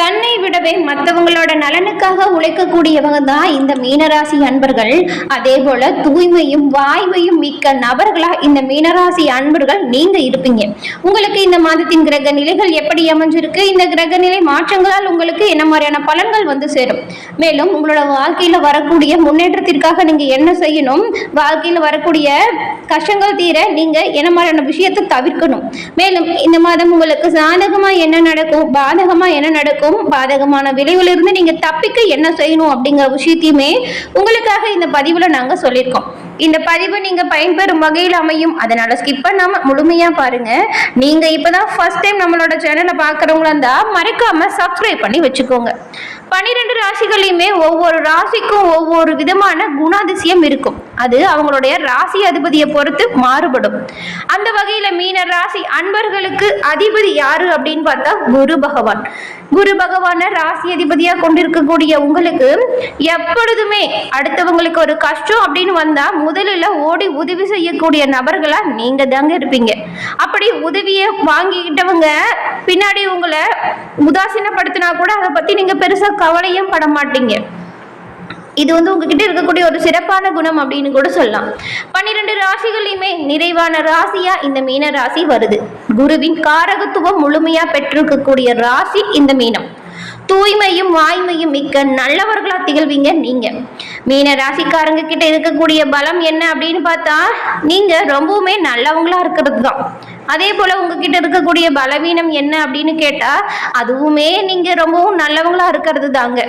தன்னை விடவே மற்றவங்களோட நலனுக்காக உழைக்கக்கூடியவங்க தான் இந்த மீனராசி அன்பர்கள். அதே போல தூய்மையும் வாய்மையும் மிக்க நபர்களா இந்த மீனராசி அன்பர்கள் நீங்க இருப்பீங்க. உங்களுக்கு இந்த மாதத்தின் கிரக நிலைகள் எப்படி அமைஞ்சிருக்கு? இந்த கிரக நிலை மாற்றங்களால் உங்களுக்கு என்ன மாதிரியான பலன்கள் வந்து சேரும்? மேலும் உங்களோட வாழ்க்கையில வரக்கூடிய முன்னேற்றத்திற்காக நீங்க என்ன செய்யணும்? வாழ்க்கையில வரக்கூடிய கஷ்டங்கள் தீர நீங்கள் என்ன மாதிரியான விஷயத்தை தவிர்க்கணும். மேலும் இந்த மாதம் உங்களுக்கு சாதகமாக என்ன நடக்கும் பாதகமாக என்ன நடக்கும் பாதகமான விளைவிலிருந்து நீங்கள் தப்பிக்க என்ன செய்யணும் அப்படிங்கிற விஷயத்தையுமே உங்களுக்காக இந்த பதிவில் நாங்கள் சொல்லியிருக்கோம். இந்த பதிவு நீங்க பயன்பெறும் வகையில் அமையும். அதனால ஸ்கிப் பண்ணாம முழுமையா பாருங்க. நீங்க இப்பதான் ஃபர்ஸ்ட் டைம் நம்மளோட சேனலை பார்க்குறவங்களா இருந்தா மறக்காம சப்ஸ்கிரைப் பண்ணி வச்சுக்கோங்க. பன்னிரெண்டு ராசிகளையுமே ஒவ்வொரு ராசிக்கும் ஒவ்வொரு விதமான குணாதிசயம் இருக்கும். அது அவங்களுடைய ராசி அதிபதியை பொறுத்து மாறுபடும். அந்த வகையில மீன ராசி அன்பர்களுக்கு அதிபதி யாரு அப்படின்னு பார்த்தா குரு பகவான். குரு பகவான ராசி அதிபதியா கொண்டிருக்கக்கூடிய உங்களுக்கு எப்பொழுதுமே அடுத்தவங்களுக்கு ஒரு கஷ்டம் அப்படின்னு வந்தா முதலில் ஓடி உதவி செய்யக்கூடிய நபர்களாக நீங்கள் தாங்க இருப்பீங்க. அப்படி உதவியை வாங்கிக்கிட்டவங்க பின்னாடி உங்களை உதாசீனப்படுத்தினா கூட அதை பற்றி நீங்கள் பெருசாக கவலையும் பட மாட்டீங்க. இது வந்து உங்ககிட்ட இருக்கக்கூடிய ஒரு சிறப்பான குணம் அப்படின்னு கூட சொல்லலாம். பன்னிரெண்டு ராசிகளையுமே நிறைவான ராசியா இந்த மீன ராசி வருது. குருவின் காரகத்துவம் முழுமையா பெற்றிருக்கக்கூடிய ராசி இந்த மீனம். தூய்மையும் வாய்மையும் மிக்க நல்லவர்களா திகழ்வீங்க நீங்க. மீன ராசிக்காரங்க கிட்ட இருக்கக்கூடிய பலம் என்ன அப்படின்னு பார்த்தா நீங்க ரொம்பவுமே நல்லவங்களா இருக்கிறது தான் அதே போல உங்ககிட்ட இருக்கக்கூடிய பலவீனம் என்ன அப்படின்னு கேட்டா அதுவுமே நீங்க ரொம்பவும் நல்லவங்களா இருக்கிறது தாங்க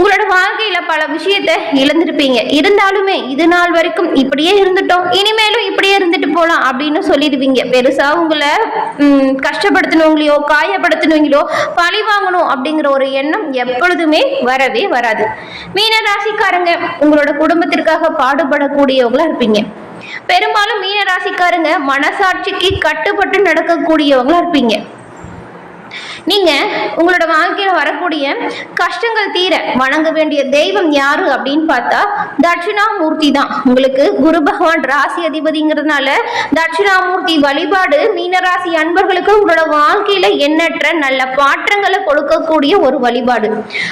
உங்களோட வாழ்க்கையில பல விஷயத்த இழந்திருப்பீங்க. இருந்தாலுமே இது நாள் வரைக்கும் இப்படியே இருந்துட்டோம். இனிமேலும் இப்படியே இருந்துட்டு போலாம் அப்படின்னு சொல்லிடுவீங்க. பெருசா உங்களை ம், கஷ்டப்படுத்தினவங்களையோ காயப்படுத்தினவங்களோ பழி வாங்கணும் அப்படிங்கிற ஒரு எண்ணம் எப்பொழுதுமே வரவே வராது. மீன ராசிக்காரங்க உங்களோட குடும்பத்திற்காக பாடுபடக்கூடியவங்களா இருப்பீங்க. பெரும்பாலும் மீன ராசிக்காரங்க மனசாட்சிக்கு கட்டுப்பட்டு நடக்கக்கூடியவங்களா இருப்பீங்க. நீங்க உங்களோட வாழ்க்கையில வரக்கூடிய கஷ்டங்கள் தீர வணங்க வேண்டிய தெய்வம் யாரு அப்படின்னு பார்த்தா தட்சிணாமூர்த்தி தான். உங்களுக்கு குரு பகவான் ராசி அதிபதிங்கிறதுனால தட்சிணாமூர்த்தி வழிபாடு மீனராசி அன்பர்களுக்கு உங்களோட வாழ்க்கையில எண்ணற்ற நல்ல மாற்றங்களை கொடுக்கக்கூடிய ஒரு வழிபாடு.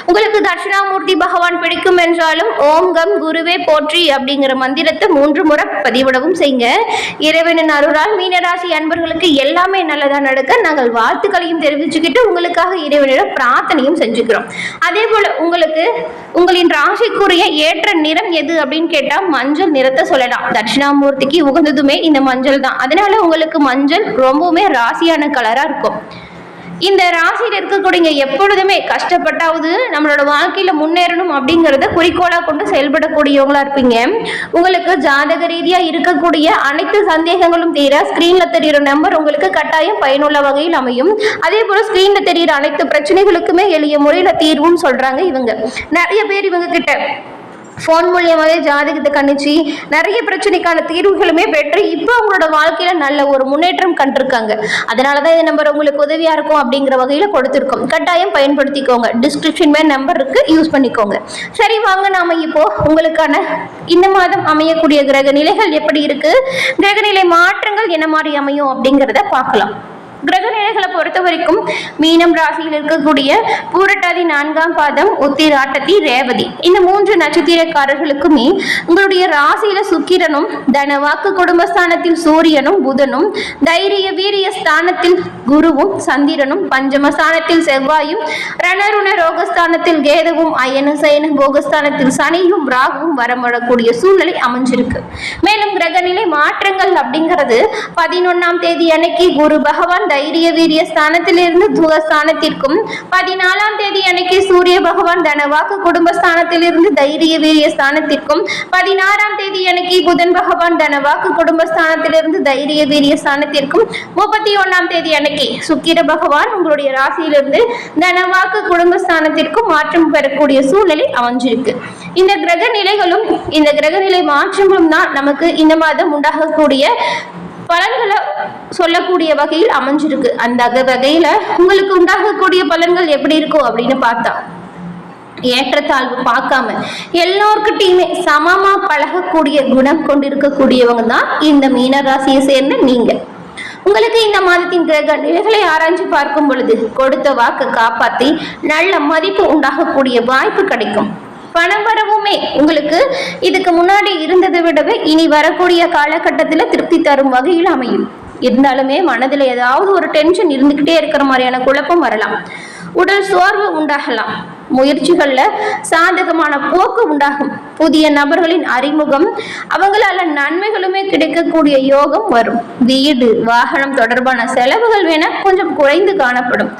உங்களுக்கு தட்சிணாமூர்த்தி பகவான் பிடிக்கும் என்றாலும் ஓங்கம் குருவே போற்றி அப்படிங்கிற மந்திரத்தை மூன்று முறை பதிவிடவும் செய்யுங்க. இறைவனின் அருளால் மீனராசி அன்பர்களுக்கு எல்லாமே நல்லதா நடக்க நாங்கள் வாழ்த்துக்களையும் தெரிவிச்சுக்கிட்டு உங்களுக்காக இறைவனிடம் பிரார்த்தனையும் செஞ்சுக்கிறோம். அதே போல உங்களுக்கு உங்களின் ராசிக்குரிய ஏற்ற நிறம் எது அப்படின்னு கேட்டா மஞ்சள் நிறத்தை சொல்லலாம். தட்சிணாமூர்த்திக்கு உகந்ததுமே இந்த மஞ்சள் தான். அதனால உங்களுக்கு மஞ்சள் ரொம்பவுமே ராசியான கலரா இருக்கும். இந்த ராசியில் இருக்கக்கூடிய எப்பொழுதுமே கஷ்டப்பட்டாவது நம்மளோட வாழ்க்கையில முன்னேறணும் அப்படிங்கிறத குறிக்கோளா கொண்டு செயல்படக்கூடியவங்களா இருப்பீங்க. உங்களுக்கு ஜாதக ரீதியா இருக்கக்கூடிய அனைத்து சந்தேகங்களும் தீர ஸ்கிரீன்ல தெரிகிற நம்பர் உங்களுக்கு கட்டாயம் பயனுள்ள வகையில் அமையும். அதே போல ஸ்கிரீன்ல தெரியுற அனைத்து பிரச்சனைகளுக்குமே எளிய முறையில தீர்வும் சொல்றாங்க இவங்க. நிறைய பேர் இவங்க கிட்ட ஃபோன் மூலியமாகவே ஜாதகத்தை கணிச்சு நிறைய பிரச்சனைக்கான தீர்வுகளுமே பெற்று இப்போ அவங்களோட வாழ்க்கையில் நல்ல ஒரு முன்னேற்றம் கண்டிருக்காங்க. அதனால தான் இந்த நம்பர் உங்களுக்கு உதவியாக இருக்கும் அப்படிங்கிற வகையில் கொடுத்துருக்கோம். கட்டாயம் பயன்படுத்திக்கோங்க. டிஸ்கிரிப்ஷன் மேல் நம்பர் இருக்கு. யூஸ் பண்ணிக்கோங்க. சரி வாங்க நாம இப்போ உங்களுக்கான இந்த மாதம் அமையக்கூடிய கிரக நிலைகள் எப்படி இருக்கு? கிரகநிலை மாற்றங்கள் என்ன மாதிரி அமையும் அப்படிங்கிறத பார்க்கலாம். கிரக நிலைகளை பொறுத்த வரைக்கும் மீனம் ராசியில் இருக்கக்கூடிய பூரட்டாதி நான்காம் பாதம் உத்திராட்டத்தி ரேவதி. இந்த மூன்று நட்சத்திரக்காரர்களுக்குமே உங்களுடைய ராசியில சுக்கிரனும் தனவாக்கு குடும்பஸ்தானத்தில் சூரியனும் புதனும் தைரிய வீரிய ஸ்தானத்தில் குருவும் சந்திரனும் பஞ்சமஸ்தானத்தில் செவ்வாயும் ரணருண ரோகஸ்தானத்தில் கேதுவும் அயன சயன போகஸ்தானத்தில் சனியும் ராகுவும் வரப்படக்கூடிய சூழ்நிலை அமைஞ்சிருக்கு. மேலும் கிரகநிலை மாற்றங்கள் அப்படிங்கிறது பதினொன்னாம் தேதி அன்னைக்கு குரு பகவான் தைரிய வீரிய ஸ்தானத்திலிருந்து துவஸ்தானத்திற்கும் பதினாலாம் தேதி அன்னைக்கு சூரிய பகவான் தனவாக்கு குடும்பஸ்தானத்திலிருந்து தைரிய வீரிய ஸ்தானத்திற்கும் பதினாறாம் தேதி அன்னைக்கு புதன் பகவான் தனவாக்கு குடும்பஸ்தானத்திலிருந்து தைரிய வீரிய ஸ்தானத்திற்கும் முப்பத்தி ஒன்னாம் தேதி அன்னைக்கு சுக்கிர பகவான் உங்களுடைய ராசியிலிருந்து தனவாக்கு குடும்பஸ்தானத்திற்கும் மாற்றம் பெறக்கூடிய சூழ்நிலை அமைஞ்சிருக்கு. இந்த கிரக நிலைகளும் இந்த கிரக நிலை மாற்றங்களும் தான் நமக்கு இந்த மாதம் உண்டாகக்கூடிய பலன்களை சொல்லக்கூடிய வகையில் அமைஞ்சிருக்கு. அந்த வகையில உங்களுக்கு உண்டாகக்கூடிய பலன்கள் எப்படி இருக்கும் அப்படின்னு பார்த்தா ஏற்றத்தாழ்வு பார்க்காம எல்லோருக்கிட்டையுமே சமமா பழகக்கூடிய குணம் கொண்டிருக்கக்கூடியவங்க தான் இந்த மீன ராசியை சேர்ந்த நீங்க. உங்களுக்கு இந்த மாதத்தின் கிரக நிலைகளை ஆராய்ச்சி பார்க்கும் பொழுது கொடுத்த வாக்கு காப்பாத்தி நல்ல மதிப்பு உண்டாகக்கூடிய வாய்ப்பு கிடைக்கும். பணம் வரவுமே உங்களுக்கு இதுக்கு முன்னாடி இருந்ததை விடவே இனி வரக்கூடிய காலகட்டத்தில் திருப்தி தரும் வகையில் அமையும். இருந்தாலுமே மனதில் ஏதாவது ஒரு டென்ஷன் இருந்துக்கிட்டே இருக்கிற மாதிரியான குழப்பம் வரலாம். உடல் சோர்வு உண்டாகலாம். முயற்சிகளில் சாதகமான போக்கு உண்டாகும். புதிய நபர்களின் அறிமுகம் அவங்களால நன்மைகளுமே கிடைக்கக்கூடிய யோகம் வரும். வீடு வாகனம் தொடர்பான செலவுகள் வேணா கொஞ்சம் குறைந்து காணப்படும்.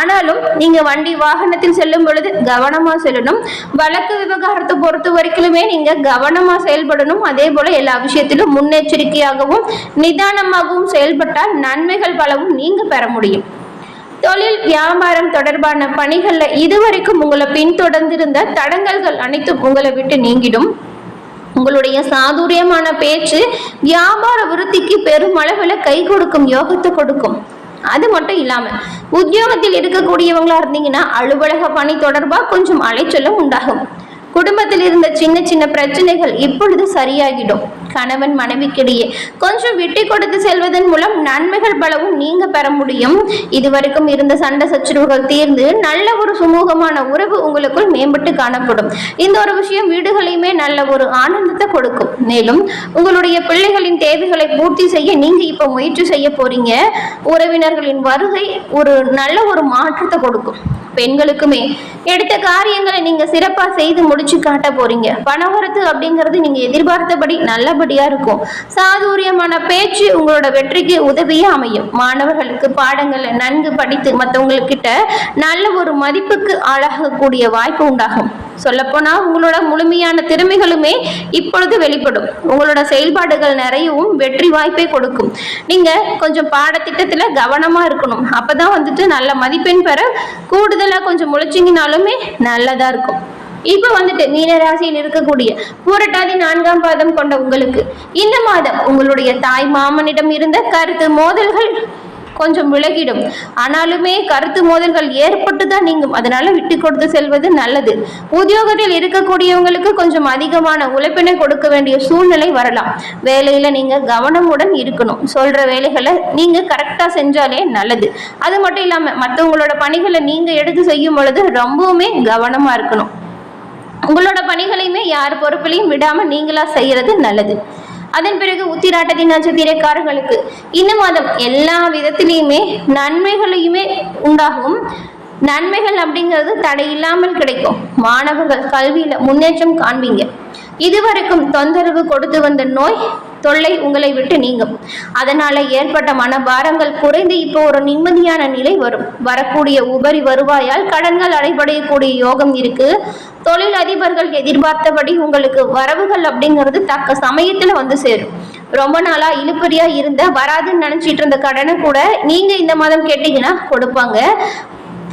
ஆனாலும் நீங்க வண்டி வாகனத்தில் செல்லும் பொழுது கவனமா செல்லணும். வழக்கு விவகாரத்தை பொறுத்த வரைக்குமே நீங்க கவனமா செயல்படணும். அதே போல எல்லா விஷயத்திலும் முன்னெச்சரிக்கையாகவும் நிதானமாகவும் செயல்பட்டால் நன்மைகள் பலவும் நீங்க பெற முடியும். தொழில் வியாபாரம் தொடர்பான பணிகளில் இதுவரைக்கும் உங்களை பின்தொடர்ந்திருந்த தடங்கல்கள் அனைத்தும் உங்களை விட்டு நீங்கிடும். உங்களுடைய சாதுரியமான பேச்சு வியாபார விருத்திக்கு பெருமளவில் கை கொடுக்கும் யோகத்தை கொடுக்கும். அது மட்டும் இல்லாமல் உத்தியோகத்தில் இருக்கக்கூடியவங்களா இருந்தீங்கன்னா அலுவலக பணி தொடர்பாக கொஞ்சம் அலைச்சலும் உண்டாகும். குடும்பத்தில் இருந்த சின்ன சின்ன பிரச்சனைகள் இப்பொழுது சரியாகிடும். கணவன் மனைவிக்கிடையே கொஞ்சம் விட்டு கொடுத்து செல்வதன் மூலம் நன்மைகள் பலவும் நீங்க பெற முடியும். இதுவரைக்கும் இருந்த சண்டை சச்சரவுகள் தீர்ந்து நல்ல ஒரு சுமூகமான உறவு உங்களுக்குள் மேம்பட்டு காணப்படும். இந்த ஒரு விஷயம் வீடுகளையுமே நல்ல ஒரு ஆனந்தத்தை கொடுக்கும். மேலும் உங்களுடைய பிள்ளைகளின் தேவைகளை பூர்த்தி செய்ய நீங்க இப்ப முயற்சி செய்ய போறீங்க. உறவினர்களின் வருகை ஒரு நல்ல ஒரு மாற்றத்தை கொடுக்கும். பெண்களுக்குமே எடுத்த காரியங்களை நீங்க சிறப்பா செய்து முடிச்சு காட்ட போறீங்க. பணவரத்து அப்படிங்கிறது நீங்க எதிர்பார்த்தபடி நல்லபடியா இருக்கும். சாதுரியமான பேச்சு உங்களோட வெற்றிக்கு உதவியா அமையும். மாணவர்களுக்கு பாடங்களை நன்கு படித்து மற்றவங்கக்கிட்ட நல்ல ஒரு மதிப்புக்கு ஆளாகக்கூடிய வாய்ப்பு உண்டாகும். சொல்லப்போனா உங்களோட முழுமையான திறமைகளுமே இப்பொழுது வெளிப்படும். உங்களோட செயல்பாடுகள் நிறையவும் வெற்றி வாய்ப்பை கொடுக்கும். நீங்க கொஞ்சம் பாடத்திட்டத்துல கவனமா இருக்கணும். அப்பதான் வந்துட்டு நல்ல மதிப்பெண் பெற கூடுதல் கொஞ்சம் முளைச்சிங்கனாலுமே நல்லதா இருக்கும். இப்போ வந்துட்டு மீனராசியில் இருக்கக்கூடிய பூரட்டாதி நான்காம் பாதம் கொண்ட உங்களுக்கு இந்த மாதம் உங்களுடைய தாய் மாமனிடம் இருந்த கருத்து மோதல்கள் கொஞ்சம் விலகிடும். ஆனாலுமே கருத்து மோதல்கள் ஏற்பட்டு தான் நீங்கும். அதனால விட்டு கொடுத்து செல்வது நல்லது. உத்தியோகத்தில் இருக்கக்கூடியவங்களுக்கு கொஞ்சம் அதிகமான உழைப்பினை கொடுக்க வேண்டிய சூழ்நிலை வரலாம். வேலையில நீங்க கவனமுடன் இருக்கணும். சொல்ற வேலைகளை நீங்க கரெக்டா செஞ்சாலே நல்லது. அது மட்டும் இல்லாம மற்றவங்களோட பணிகளை நீங்க எடுத்து செய்யும் பொழுது ரொம்பவுமே கவனமா இருக்கணும். உங்களோட பணிகளையுமே யார் பொறுப்புலையும் விடாம நீங்களா செய்யறது நல்லது. அதன் பிறகு உத்திராட்டத்தின் நட்சத்திரக்காரர்களுக்கு இந்த மாதம் எல்லா விதத்திலையுமே நன்மைகளையுமே உண்டாகும். நன்மைகள் அப்படிங்கிறது தடையில்லாமல் கிடைக்கும். மாணவர்கள் கல்வியில முன்னேற்றம் காண்பீங்க. இதுவரைக்கும் தொந்தரவு கொடுத்து வந்த நோய் தொல்லை உங்களை விட்டு நீங்கும். அதனால ஏற்பட்ட மனபாரங்கள் குறைந்து இப்போ ஒரு நிம்மதியான நிலை வரும். வரக்கூடிய உபரி வருவாயால் கடன்கள் அடைபடையக்கூடிய யோகம் இருக்கு. தொழில் அதிபர்கள் எதிர்பார்த்தபடி உங்களுக்கு வரவுகள் அப்படிங்கிறது தக்க சமயத்துல வந்து சேரும். ரொம்ப நாளா இழுப்பறியா இருந்த வராதுன்னு நினைச்சிட்டு இருந்த கடனை கூட நீங்க இந்த மாதம் கேட்டீங்கன்னா கொடுப்பாங்க.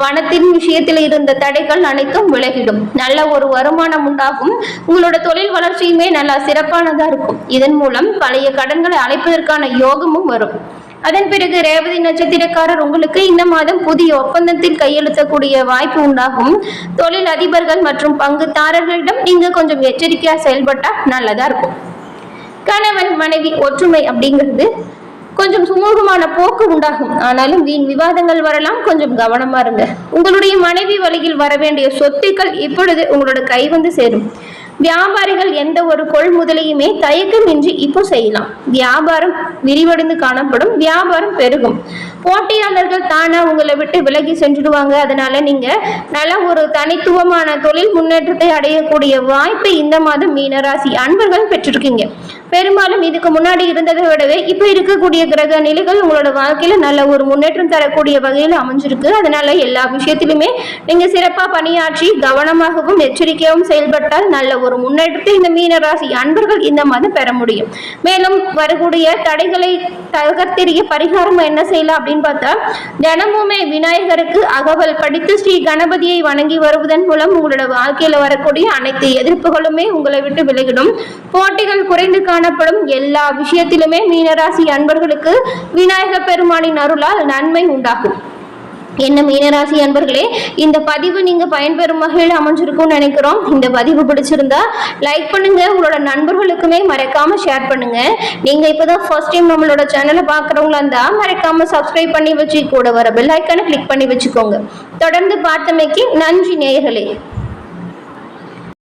பணத்தின் விஷயத்தில் இருந்த தடைகள் அனைத்தும் விலகிடும். நல்ல ஒரு வருமானம் உண்டாகும். உங்களோட தொழில் வளர்ச்சியுமே நல்லா சிறப்பானதா இருக்கும். இதன் மூலம் பழைய கடன்களை அழைப்பதற்கான யோகமும் வரும். அதன் பிறகு ரேவதி நட்சத்திரக்காரர் உங்களுக்கு இந்த மாதம் புதிய ஒப்பந்தத்தில் கையெழுத்தக்கூடிய வாய்ப்பு உண்டாகும். தொழில் அதிபர்கள் மற்றும் பங்குதாரர்களிடம் நீங்க கொஞ்சம் எச்சரிக்கையா செயல்பட்டா நல்லதா இருக்கும். கணவன் மனைவி ஒற்றுமை அப்படிங்கிறது கொஞ்சம் சுமூகமான போக்கு உண்டாகும். ஆனாலும் வீண் விவாதங்கள் வரலாம். கொஞ்சம் கவனமா இருங்க. உங்களுடைய மனைவி வழியில் வர வேண்டிய சொத்துக்கள் இப்பொழுது உங்களோட கை வந்து சேரும். வியாபாரிகள் எந்த ஒரு கொள்முதலையுமே தயக்கமின்றி இப்போ செய்யலாம். வியாபாரம் விரிவடைந்து காணப்படும். வியாபாரம் பெருகும். போட்டியாளர்கள் தானா உங்களை விட்டு விலகி சென்றுடுவாங்க. அதனால நீங்க நல்ல ஒரு தனித்துவமான தொழில் முன்னேற்றத்தை அடையக்கூடிய வாய்ப்பை இந்த மாதம் மீனராசி அன்பர்கள் பெற்றிருக்கீங்க. பெரும்பாலும் இதுக்கு முன்னாடி இருந்ததை விடவே இப்போ இருக்கக்கூடிய கிரக நிலைகள் உங்களோட வாழ்க்கையில நல்ல ஒரு முன்னேற்றம் தரக்கூடிய வகையில் அமைஞ்சிருக்கு. அதனால எல்லா விஷயத்திலுமே நீங்க சிறப்பா பணியாற்றி கவனமாகவும் எச்சரிக்கையாகவும் செயல்பட்டால் நல்ல ஒரு முன்னேற்றத்தை இந்த மீனராசி அன்பர்கள் இந்த மாதம் பெற முடியும். மேலும் வரக்கூடிய தடைகளை தகர்த்தெறிய பரிகாரம் என்ன செய்யலாம் அப்படின்னு பார்த்தா தினமுமே விநாயகருக்கு அகவல் படித்து ஸ்ரீ கணபதியை வணங்கி வருவதன் மூலம் உங்களோட வாழ்க்கையில வரக்கூடிய அனைத்து எதிர்ப்புகளுமே உங்களை விட்டு விலகிடும். போட்டிகள் குறைந்து காணப்படும். எல்லா விஷயத்திலுமே மீனராசி அன்பர்களுக்கு விநாயக பெருமானின் அருளால் நன்மை உண்டாகும். என்ன மீனராசி அன்பர்களே இந்த பதிவு நீங்கள் பயன்பெறும் வகையில் அமைஞ்சிருக்கும்னு நினைக்கிறோம். இந்த பதிவு பிடிச்சிருந்தா லைக் பண்ணுங்க உங்களோட நண்பர்களுக்குமே மறக்காம ஷேர் பண்ணுங்க. நீங்க இப்பதான் ஃபர்ஸ்ட் டைம் நம்மளோட சேனலை பார்க்குறவங்களா இருந்தா மறக்காம சப்ஸ்கிரைப் பண்ணி வச்சு கூட வர பெல் ஐக்கானை கிளிக் பண்ணி வச்சுக்கோங்க. தொடர்ந்து பார்த்தமைக்கு நன்றி நேயர்களே.